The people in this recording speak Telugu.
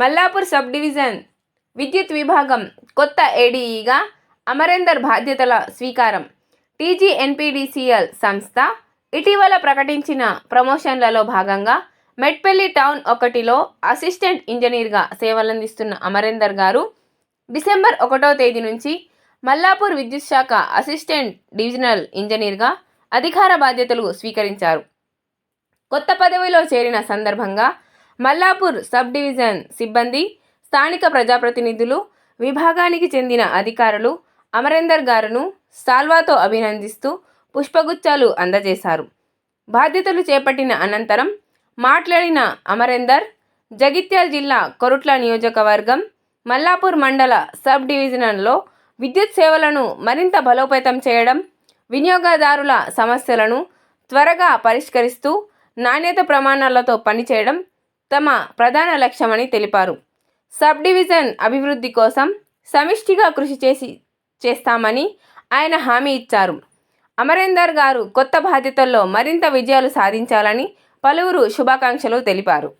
మల్లాపూర్ సబ్ డివిజన్ విద్యుత్ విభాగం కొత్త ఏడీఈగా అమరేందర్ బాధ్యతల స్వీకారం. టీజీఎన్పీడీసీఎల్ సంస్థ ఇటీవల ప్రకటించిన ప్రమోషన్లలో భాగంగా మెట్పల్లి టౌన్ ఒకటిలో అసిస్టెంట్ ఇంజనీర్గా సేవలందిస్తున్న అమరేందర్ గారు డిసెంబర్ ఒకటో తేదీ నుంచి మల్లాపూర్ విద్యుత్ శాఖ అసిస్టెంట్ డివిజనల్ ఇంజనీర్గా అధికార బాధ్యతలు స్వీకరించారు. కొత్త పదవిలో చేరిన సందర్భంగా మల్లాపూర్ సబ్ డివిజన్ సిబ్బంది స్థానిక ప్రజాప్రతినిధులు విభాగానికి చెందిన అధికారులు అమరేందర్ గారును సాల్వాతో అభినందిస్తూ పుష్పగుచ్చాలు అందజేశారు. బాధ్యతలు చేపట్టిన అనంతరం మాట్లాడిన అమరేందర్ జగిత్యాల జిల్లా కొరుట్ల నియోజకవర్గం మల్లాపూర్ మండల సబ్ డివిజన్లో విద్యుత్ సేవలను మరింత బలోపేతం చేయడం వినియోగదారుల సమస్యలను త్వరగా పరిష్కరిస్తూ నాణ్యత ప్రమాణాలతో పనిచేయడం తమ ప్రధాన లక్ష్యమని తెలిపారు. సబ్ డివిజన్ అభివృద్ధి కోసం సమిష్టిగా కృషి చేసి చేస్తామని ఆయన హామీ ఇచ్చారు. అమరేందర్ గారు కొత్త బాధ్యతల్లో మరింత విజయాలు సాధించాలని పలువురు శుభాకాంక్షలు తెలిపారు.